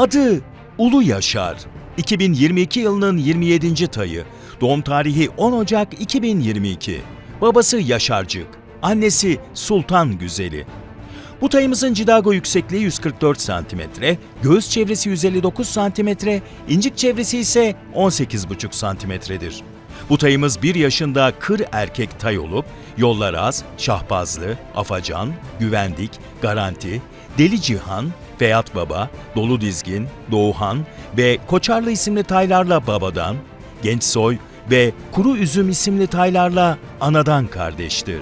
Adı Ulu Yaşar. 2022 yılının 27. tayı. Doğum tarihi 10 Ocak 2022. Babası Yaşarcık. Annesi Sultan Güzeli. Bu tayımızın cidago yüksekliği 144 cm, göğüs çevresi 159 cm, incik çevresi ise 18,5 cm'dir. Bu tayımız 1 yaşında kır erkek tay olup, yollar az, şahbazlı, afacan, güvendik, garanti, deli cihan, Beyat Baba, Dolu Dizgin, Doğuhan ve Koçarlı isimli taylarla babadan, Gençsoy ve Kuru Üzüm isimli taylarla anadan kardeştir.